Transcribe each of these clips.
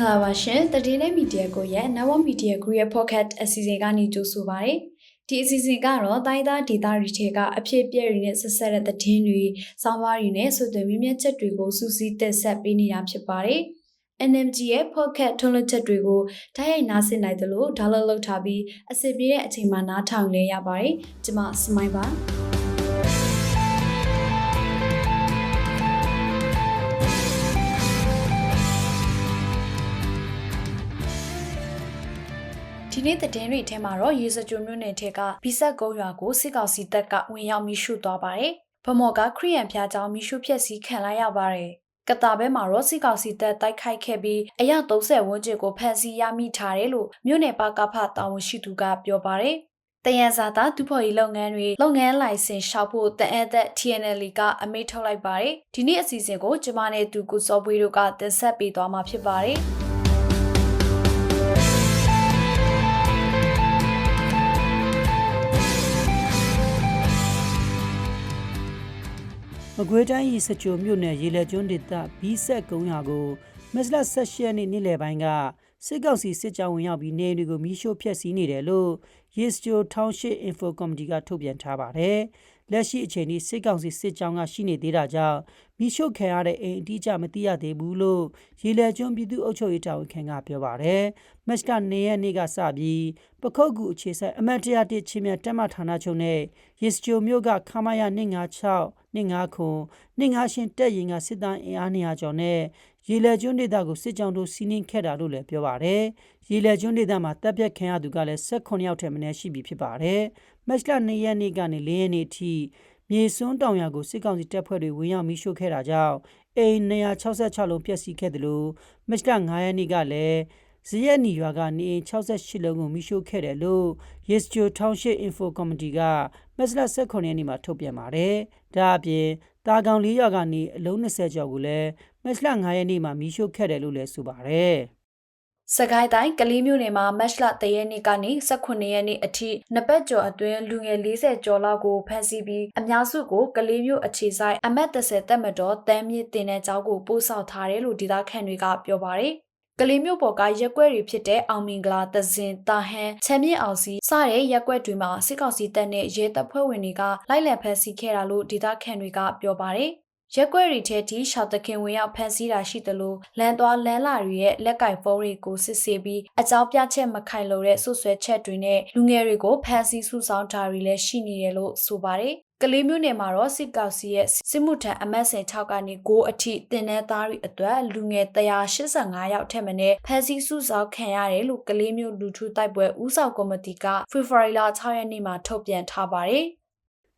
္ဂလာပါရှင်တတိလေးမီဒီယာကိုရဲ့ Network Media Group ရဲ့ podcast အစီအစဉ်ကနေကြိုဆိုပါရစေဒီအစီအစဉ်ကတော့တိုင်းသားဒေသတွေထဲကအဖြစ်အပျက်တွေနဲ့ဆက်ဆက်တဲ့သတင်းတွေ၊စောင်းပါးတွေနဲ့ဆိုတဲ့မြင့်မြတ်ချက်တွေကိုစူးစီးတက်ဆက်ပေးနေတာဖြစ်ပါတယ် NMG ရဲ့ podcast ထုတ်လွှင့်ချက်တွေကိုတိုက်ရိုက်နားဆင်နိုင်တယ်လို့ဒါလောက်လောက်ထားပြီးအစီအပြေတဲ့အချိန်မှာနားထောင်လဲရပါတယ်ကျွန်မစမိုင်းပါ ဒီနေ့သတင်းတွေထဲမှာတော့ရေစကြိုမြို့နယ်ထက်ကဘီဆက်ကုန်းရွာကိုစစ်ကောင်စီတပ်ကဝင်ရောက်မိရှုသွားပါတယ်။ဗမော်ကခရီးရန်ဖျားကြောင်မိရှုဖြစ်စီခံလိုက်ရပါတယ်။ကတာဘဲမှာတော့စစ်ကောင်စီတပ်တိုက်ခိုက်ခဲ့ပြီးအယောက်30ဝန်းကျင်ကိုဖမ်းဆီးရမိထားတယ်လို့မြို့နယ်ပါကဖတာဝန်ရှိသူကပြောပါတယ်။တယန်စာသာဒုဖော်ရီလုပ်ငန်းတွေလုပ်ငန်းလိုင်စင်ရှောက်ဖို့တအပ်သက် TNL ကအမိန့်ထုတ်လိုက်ပါတယ်။ဒီနေ့အစီအစဉ်ကိုကျမနဲ့သူကိုစောပွေးတို့ကတင်ဆက်ပေးသွားမှာဖြစ်ပါတယ်။ မကွေးတိုင်းရီစကြိုမြို့နယ်ရေလက်ကျွန်းဒေသဘီဆက်ကုန်းရွာကိုမက်စလာဆက်ရှက်နေ့နေ့လယ်ပိုင်းကစစ်ကောက်စီစစ်ကြောင်းဝင်ရောက်ပြီးနေအိမ်တွေကိုမီးရှို့ဖျက်ဆီးနေတယ်လို့ရီစကြိုထောင်ရှိ info committee ကထုတ်ပြန်ထားပါတယ်။လက်ရှိအချိန်ထိစစ်ကောက်စီစစ်ကြောင်းကရှိနေသေးတာကြောင့်မီးရှို့ခံရတဲ့အိမ်အတိအကျမသိရသေးဘူးလို့ရေလက်ကျွန်းပြည်သူ့အုပ်ချုပ်ရေးတာဝန်ခံကပြောပါတယ်။မက်စလာနေရက်နေ့ကစပြီးပခုတ်ကူအခြေဆိုင်အမတ်တရားတစ်ချင်းမြတ်တက်မဌာနချုပ်နဲ့ရီစကြိုမြို့ကခမာယာ256 25ခု25ရှင်တက်ရင်ကစစ်သားအင်အား200ကျော်နဲ့ရေလက်ကျွန်းဒေသကိုစစ်ကြောင်းတို့စီးနင်းခဲ့တာလို့လည်းပြောပါတယ်။ရေလက်ကျွန်းဒေသမှာတပ်ပြတ်ခံရသူကလည်း18ယောက်ထက်မနည်းရှိပြီဖြစ်ပါတယ်။မက်လ2ရက်နေ့ကနေ4ရက်နေ့အထိမြေစွန်းတောင်ရကိုစစ်ကောင်စီတပ်ဖွဲ့တွေဝင်ရောက်မိရှို့ခဲ့တာကြောင့်အိမ်266လုံးပျက်စီးခဲ့တယ်လို့မက်လ9ရက်နေ့ကလည်း ဇရက်နီရွာကနေ68လုံးကိုမိရှို့ခဲ့တယ်လို့ Yes Joe Township Info Committee ကမက်လ18ရက်နေ့မှာထုတ်ပြန်ပါတယ်။ဒါအပြင်တာကောင်လေးရွာကနေအလုံး20ကျော်ကိုလည်းမက်လ9ရက်နေ့မှာမိရှို့ခဲ့တယ်လို့လည်းဆိုပါတယ်။စကိုင်းတိုင်းကလေးမျိုးနယ်မှာမတ်လတရက်နေ့ကနေ18ရက်နေ့အထိနှစ်ပတ်ကျော်အတွင်းလူငယ်40ကျော်လောက်ကိုဖမ်းဆီးပြီးအများစုကိုကလေးမျိုးအခြေဆိုင်အမတ်30တက်မတော်တမ်းမြင့်တင်တဲ့ကြောင်းကိုပို့ဆောင်ထားတယ်လို့ဒေသခံတွေကပြောပါတယ် ကလေးမျိုးပေါ်ကရက်ွက်တွေဖြစ်တဲ့အောင်မင်္ဂလာတဇင်တာဟန်ချမ်းမြင့်အောင်စီစတဲ့ရက်ွက်တွေမှာစစ်ကောင်စီတပ်နဲ့ရဲတပ်ဖွဲ့ဝင်တွေကလိုက်လံဖမ်းဆီးခဲ့တာလို့ဒေသခံတွေကပြောပါတယ် ရက်ွက်ရီထဲထိရှောက်တခင်ဝင်ရောက်ဖမ်းဆီးတာရှိသလိုလန်သွားလန်းလာတွေရဲ့လက်ကင်ဖုန်းတွေကိုစစ်ဆေးပြီးအကြောင်းပြချက်မခိုင်လို့တဲ့ဆွဆွဲချက်တွေနဲ့လူငယ်တွေကိုဖမ်းဆီးစုဆောင်းတာတွေလည်းရှိနေတယ်လို့ဆိုပါတယ်ကလေးမျိုးနယ်မှာတော့စစ်ကောင်စီရဲ့စစ်မှုထမ်းအမတ်စင်6ကနေ9အထိတင်တဲ့သားတွေအတွက်လူငယ်185ယောက်ထက်မနည်းဖမ်းဆီးစုဆောင်းခံရတယ်လို့ကလေးမျိုးလူထုတိုက်ပွဲဥဆောင်ကော်မတီကဖေဖော်ဝါရီလ6ရက်နေ့မှာထုတ်ပြန်ထားပါတယ်။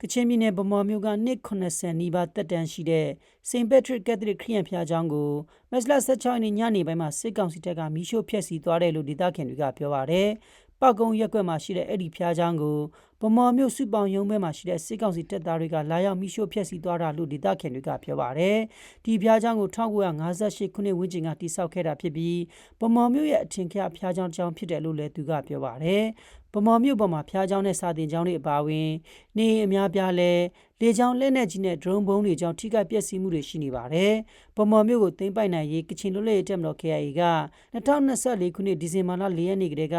ကချင်ပြည်နယ်ဗမာမြို့ကနှစ်80နီးပါးတက်တန်းရှိတဲ့ St Patrick Catholic ခရစ်ယာန်ဘုရားကျောင်းကိုမက်စလာ16ရက်နေ့ညနေပိုင်းမှာစစ်ကောင်စီတပ်ကမီးရှို့ဖျက်ဆီးသွားတယ်လို့ဒေသခံတွေကပြောပါတယ်။ပကုံရက်ကွက်မှာရှိတဲ့အဲ့ဒီဘုရားကျောင်းကို ဗမာမျိုးစုပေါင်းရုံးဘက်မှာရှိတဲ့စစ်ကောင်စီတပ်သားတွေကလာရောက်မိရှို့ဖျက်ဆီးသွားတာလို့ဒေသခံတွေကပြောပါတယ်။ဒီဖျားချောင်းကို1958ခုနှစ်ဝန်းကျင်ကတိစောက်ခဲ့တာဖြစ်ပြီးဗမာမျိုးရဲ့အထင်ကရဖျားချောင်းကြောင်းဖြစ်တယ်လို့လည်းသူကပြောပါတယ်။ဗမာမျိုးပေါ်မှာဖျားချောင်းနဲ့စာတင်ချောင်းတွေအပါအဝင်နေအများပြားလဲလေချောင်းလက်နက်ကြီးနဲ့ drone ဘုံတွေကြောင့်ထိခိုက်ပျက်စီးမှုတွေရှိနေပါတယ်။ဗမာမျိုးကိုသိမ်းပိုက်နိုင်ရေးကချင်လူလက်ရဲတပ်မတော် KIA က2024ခုနှစ်ဒီဇင်ဘာလ4ရက်နေ့ကတည်းက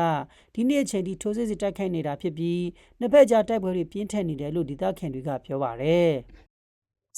ဒီနေ့အချိန်ထိထိုးစစ်စစ်တိုက်ခိုက်နေတာဖြစ်ပြီးနှစ်ဖက်ကြားတိုက်ပွဲတွေပြင်းထန်နေတယ်လို့ဒေသခံတွေကပြောပါတယ်။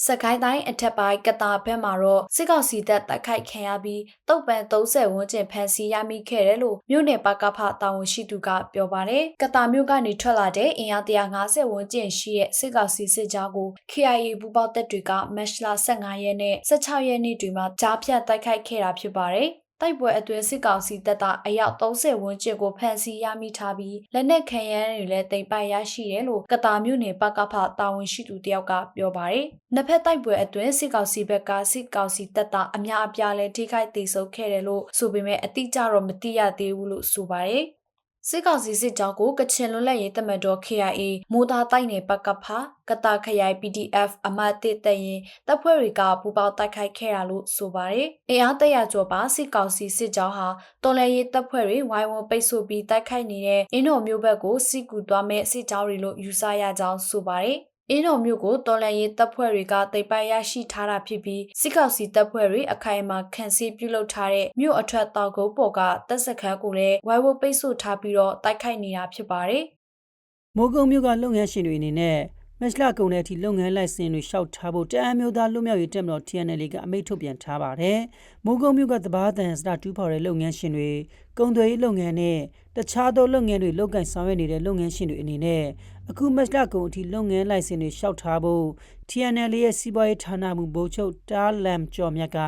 စကိုင်းတိုင်းအထက်ပိုင်းကတာဘက်မှာတော့စစ်ကောင်စီတပ်တိုက်ခိုက်ခံရပြီးတုတ်ပန်30ဝန်းကျင်ဖမ်းဆီးရမိခဲ့တယ်လို့မြို့နယ်ပကဖတာဝန်ရှိသူကပြောပါတယ်။ကတာမြို့ကနေထွက်လာတဲ့အင်အား150ဝန်းကျင်ရှိတဲ့စစ်ကောင်စီစစ်ကြောင်းကို KIA ပူးပေါင်းတပ်တွေကမတ်လ15ရက်နဲ့16ရက်နေ့တွေမှာကြားဖြတ်တိုက်ခိုက်ခဲ့တာဖြစ်ပါတယ်။ တိုက်ပွဲအတွင်းစစ်ကောင်စီတပ်သားအယောက်30ဝန်းကျင်ကိုဖမ်းဆီးရမိထားပြီးလက်နက်ခဲယမ်းတွေလည်းတင်ပိုက်ရရှိတယ်လို့ကတာမြို့နယ်ပကဖတာဝန်ရှိသူတယောက်ကပြောပါတယ်။နှစ်ဖက်တိုက်ပွဲအတွင်းစစ်ကောင်စီဘက်ကစစ်ကောင်စီတပ်သားအများအပြားလည်းထိခိုက်ဒေဆုံးခဲ့တယ်လို့ဆိုပေမဲ့အတိအကျတော့မသိရသေးဘူးလို့ဆိုပါတယ်။ စစ်ကောင်စီစစ်ကြောင်းကိုကချင်လွတ်လပ်ရေးတမတော် KIA မိုးသားတိုက်နယ်ပကဖာကတာခရိုင် PDF အမတ်တစ်တရင်တပ်ဖွဲ့တွေကပူပေါင်းတိုက်ခိုက်ခဲ့တာလို့ဆိုပါတယ်။အင်အားတရကျော်ပါစစ်ကောင်စီစစ်ကြောင်းဟာတော်လှန်ရေးတပ်ဖွဲ့တွေဝိုင်းဝန်းပိတ်ဆို့ပြီးတိုက်ခိုက်နေတဲ့အင်းတော်မျိုးဘက်ကိုစစ်ကူသွားမဲ့စစ်ကြောင်းတွေလို့ယူဆရကြောင်းဆိုပါတယ်။ အင်းတော်မြို့ကိုတော်လန်ရေးတပ်ဖွဲ့တွေကတိတ်ပိုက်ရရှိထားတာဖြစ်ပြီးစစ်ကောင်စီတပ်ဖွဲ့တွေအခိုင်အမာခံစစ်ပြုလုပ်ထားတဲ့မြို့အထက်တောက်ကုန်းပေါ်ကတပ်စခန်းကိုလည်းဝိုင်းဝန်းပိတ်ဆို့ထားပြီးတော့တိုက်ခိုက်နေတာဖြစ်ပါတယ်။မိုးကုံမြို့ကလုပ်ငန်းရှင်တွေအနေနဲ့မက်စလာကုံတဲ့အထိလုပ်ငန်းလိုင်စင်တွေလျှောက်ထားဖို့တအမ်းမျိုးသားလွတ်မြောက်ရေးတပ်မတော် TNL ကအမိန့်ထုတ်ပြန်ထားပါတယ်။မိုးကုံမြို့ကတဘာတန်စတာတူးဖော်တဲ့လုပ်ငန်းရှင်တွေကုံသွယ်ရေးလုပ်ငန်းနဲ့တခြားသောလုပ်ငန်းတွေလုပ်ကိုင်ဆောင်ရွက်နေတဲ့လုပ်ငန်းရှင်တွေအနေနဲ့ အခုမက်စလာကုံအထိလုပ်ငန်းလိုင်စင်တွေလျှောက်ထားဖို့ TNL ရဲ့စီးပွားရေးဌာနမှဘိုးချုပ်တားလမ်ကျော်မြတ်က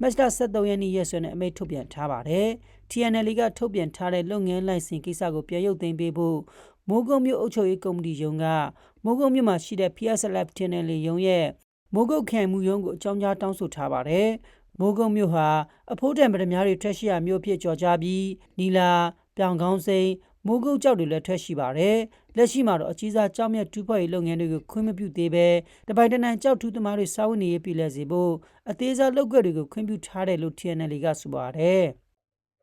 မက်စလာ73ရက်နေ့ရက်စွဲနဲ့အမိန့်ထုတ်ပြန်ထားပါတယ်။ TNL ကထုတ်ပြန်ထားတဲ့လုပ်ငန်းလိုင်စင်ကိစ္စကိုပြန်ရုပ်သိမ်းပေးဖို့မိုးကုံမြို့အုပ်ချုပ်ရေးကော်မတီရုံးကမိုးကုံမြို့မှာရှိတဲ့ PSLF TNL ရုံးရဲ့မိုးကုတ်ခံမှုရုံးကိုအကြောင်းကြားတောင်းဆိုထားပါတယ်။မိုးကုံမြို့ဟာအဖိုးတံပဒများတွေထွက်ရှိရာမြို့ဖြစ်ကြော်ကြပြီးနီလာပြောင်ကောင်းစိန် မိုးကုတ်ကြောက်တွေလည်းထွက်ရှိပါတယ်။လက်ရှိမှာတော့အကြီးစားကြောက်မြတ်တူးဖော်ရေးလုပ်ငန်းတွေကိုခွင့်မပြုသေးဘဲတပိုင်တနိုင်ကြောက်ထူးသမားတွေစာဝတ်နေရေးပြည်လဲစေဖို့အသေးစားလုပ်ကွက်တွေကိုခွင့်ပြုထားတယ်လို့ TNL ကဆိုပါတယ်။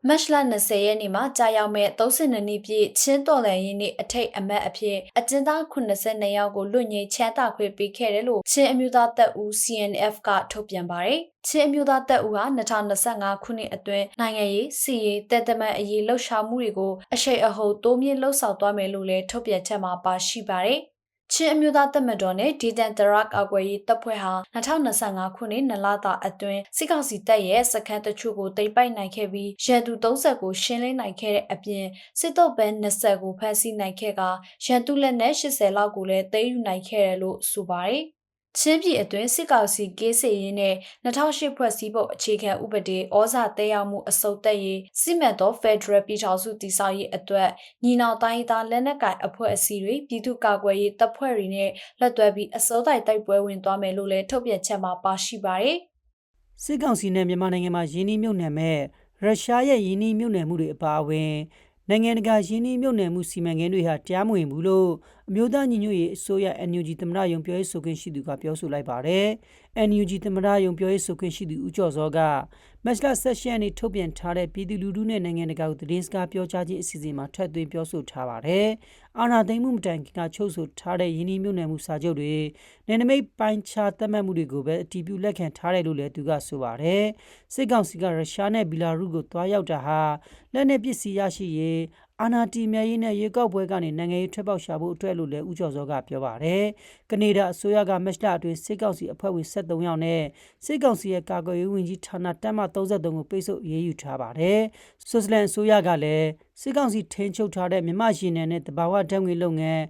မတ်လ20ရက်နေ့မှာကြာရောက်မဲ့32နှစ်ပြည့်ချင်းတော်လန်ရင်းနေ့အထိတ်အမတ်အဖြစ်အကျဉ်းသား82ယောက်ကိုလွတ်ငြိမ်းချမ်းသာခွင့်ပေးခဲ့တယ်လို့ချင်းအမျိုးသားတပ်ဦး CNF ကထုတ်ပြန်ပါတယ်။ချင်းအမျိုးသားတပ်ဦးဟာ2025ခုနှစ်အတွင်းနိုင်ငံရေးစီရေးတပ်တမန်အရေးလှုပ်ရှားမှုတွေကိုအရှိန်အဟုန်တိုးမြင့်လှုပ်ဆောင်သွားမယ်လို့လည်းထုတ်ပြန်ချက်မှာပါရှိပါတယ်။ ချင်းအမျိုးသားတပ်မတော်နဲ့ဒေသန်တရက်အကွယ်ရေးတပ်ဖွဲ့ဟာ2025ခုနှစ်နလတာအတွင်းစစ်ကောင်စီတပ်ရဲ့စခန်းတချို့ကိုတိမ့်ပိုက်နိုင်ခဲ့ပြီးရန်သူ30ကိုရှင်းလင်းနိုင်ခဲ့တဲ့အပြင်စစ်တော့ဘန်20ကိုဖမ်းဆီးနိုင်ခဲ့ကရန်သူလက်နက်80လောက်ကိုလည်းသိမ်းယူနိုင်ခဲ့တယ်လို့ဆိုပါတယ် ချင်းပြည်အတွင်းစစ်ကောင်စီကေးစီရင်နဲ့2008ဖွဲ့စည်းပုံအခြေခံဥပဒေဩဇာတက်ရောက်မှုအစုပ်တက်ရေးစီမံတော် Federal ပြည်ထောင်စုတည်ဆောက်ရေးအတွက်ညီနောင်တိုင်းသားလက်နက်ကိုင်အဖွဲ့အစည်းတွေပြည်သူ့ကာကွယ်ရေးတပ်ဖွဲ့တွေနဲ့လက်တွဲပြီးအစိုးတိုက်တိုက်ပွဲဝင်သွားမယ်လို့လည်းထုတ်ပြန်ချက်မှာပါရှိပါတယ်။စစ်ကောင်စီနဲ့မြန်မာနိုင်ငံမှာယင်းနှိမ့်မြုပ်နှံမဲ့ရုရှားရဲ့ယင်းနှိမ့်မြုပ်နှံမှုတွေအပါအဝင်နိုင်ငံတကာယင်းနှိမ့်မြုပ်နှံမှုစီမံကိန်းတွေဟာတရားမဝင်ဘူးလို့ အမျိုးသားညီညွတ်ရေးအစိုးရ NUG သမ္မတရုံပြောရေးဆိုခွင့်ရှိသူကပြောဆိုလိုက်ပါတယ်။ NUG သမ္မတရုံပြောရေးဆိုခွင့်ရှိသူဦးကျော်စောကမက်စလာဆက်ရှင်နေထုတ်ပြန်ထားတဲ့ပြည်သူလူထုနဲ့နိုင်ငံတကာကိုသတင်းစကားပြောကြားခြင်းအစီအစဉ်မှာထပ်သွင်းပြောဆိုထားပါတယ်။အာဏာသိမ်းမှုမတိုင်ခင်ကချုပ်ဆိုထားတဲ့ယင်းနှိမ့်မြုပ်နှံမှုစာချုပ်တွေနယ်နိမိတ်ပိုင်းခြားသတ်မှတ်မှုတွေကိုပဲအတည်ပြုလက်ခံထားတယ်လို့လည်းသူကဆိုပါတယ်။စစ်ကောင်စီကရုရှားနဲ့ဘီလာရုစ်ကိုတွားရောက်တာဟာလက်နက်ပစ္စည်းရရှိရေး အာနာတီမြရေးနဲ့ရေကောက်ပွဲကနေနိုင်ငံရေးထွက်ပေါက်ရှာဖို့အတွက်လို့လည်းဦးကျော်စောကပြောပါတယ်။ကနေဒါအစိုးရကမက်စတာအတွင်းစစ်ကောင်စီအဖွဲ့ဝင်73ယောက်နဲ့စစ်ကောင်စီရဲ့ကာကွယ်ရေးဝန်ကြီးဌာနတပ်မ33ကိုပိတ်ဆို့ရေးယူထားပါတယ်။ဆွစ်ဇာလန်အစိုးရကလည်းစစ်ကောင်စီထိန်းချုပ်ထားတဲ့မြမရှင်နယ်နဲ့တဘာဝဓာတ်ငွေလုပ်ငန်း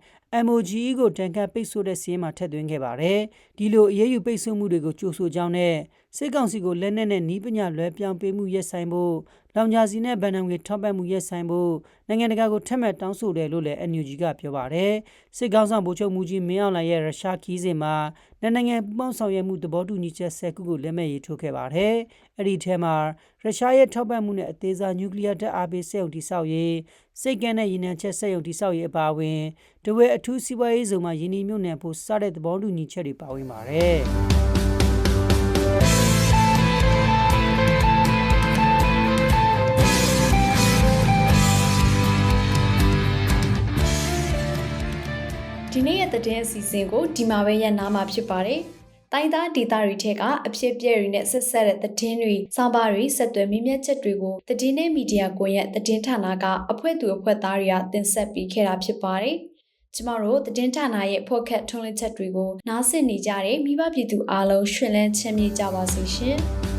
MOGE ကိုတန်ခတ်ပိတ်ဆို့တဲ့စီးရင်မှာထည့်သွင်းခဲ့ပါတယ်။ဒီလိုအရေးယူပိတ်ဆို့မှုတွေကိုကြိုးဆိုကြောင်းနဲ့စစ်ကောင်စီကိုလက်နက်နဲ့နီးပညာလွဲပြောင်းပေးမှုရက်ဆိုင်ဖို့လောင်ဂျာစီနဲ့ဗန်နံငွေထောက်ပံ့မှုရက်ဆိုင်ဖို့နိုင်ငံတကာကိုထက်မှတ်တောင်းဆိုတယ်လို့လည်း NUG ကပြောပါတယ်။စစ်ကောင်ဆောင်ဗိုလ်ချုပ်မူကြီးမင်းအောင်လှိုင်ရဲ့ရုရှားခီးစဉ်မှာနိုင်ငံပူးပေါင်းဆောင်ရွက်မှုသဘောတူညီချက်၁၀ခုကိုလက်မှတ်ရေးထိုးခဲ့ပါတယ်။အဲ့ဒီထဲမှာရုရှားရဲ့ထောက်ပံ့မှုနဲ့အသေးစားနျူကလ িয়ার ဓာတ်အားပေးစက်ရုံတိစောက်ရေးစိတ်ကန်းတဲ့ရည်နှံချက်စက်ရုံတိစောက်ရေးအပါအဝင်တဝဲအထူးစီးပွားရေးဇုံမှာယင်းနှိမ့်မြုပ်နှံဖို့စတဲ့သဘောတူညီချက်တွေပါဝင်ပါတယ်။ ဒီနေ့ရဲ့သတင်းအစီအစဉ်ကိုဒီမှာပဲရန်နာမှာဖြစ်ပါတယ်။တိုင်းသားဒေသတွေထက်ကအဖြစ်ပြည့်တွေနဲ့ဆက်ဆက်တဲ့သတင်းတွေ၊စောင်းပါတွေဆက်သွယ်မိမျက်ချက်တွေကိုသတင်းနဲ့မီဒီယာကွန်ရက်သတင်းဌာနကအဖွဲ့သူအဖွဲ့သားတွေကတင်ဆက်ပေးခဲ့တာဖြစ်ပါတယ်။ကျမတို့သတင်းဌာနရဲ့ဖော့ခတ်ထုံးလင်းချက်တွေကိုနားဆင်နေကြတဲ့မိဘပြည်သူအားလုံးရှင်လန်းချမ်းမြေ့ကြပါစေရှင်။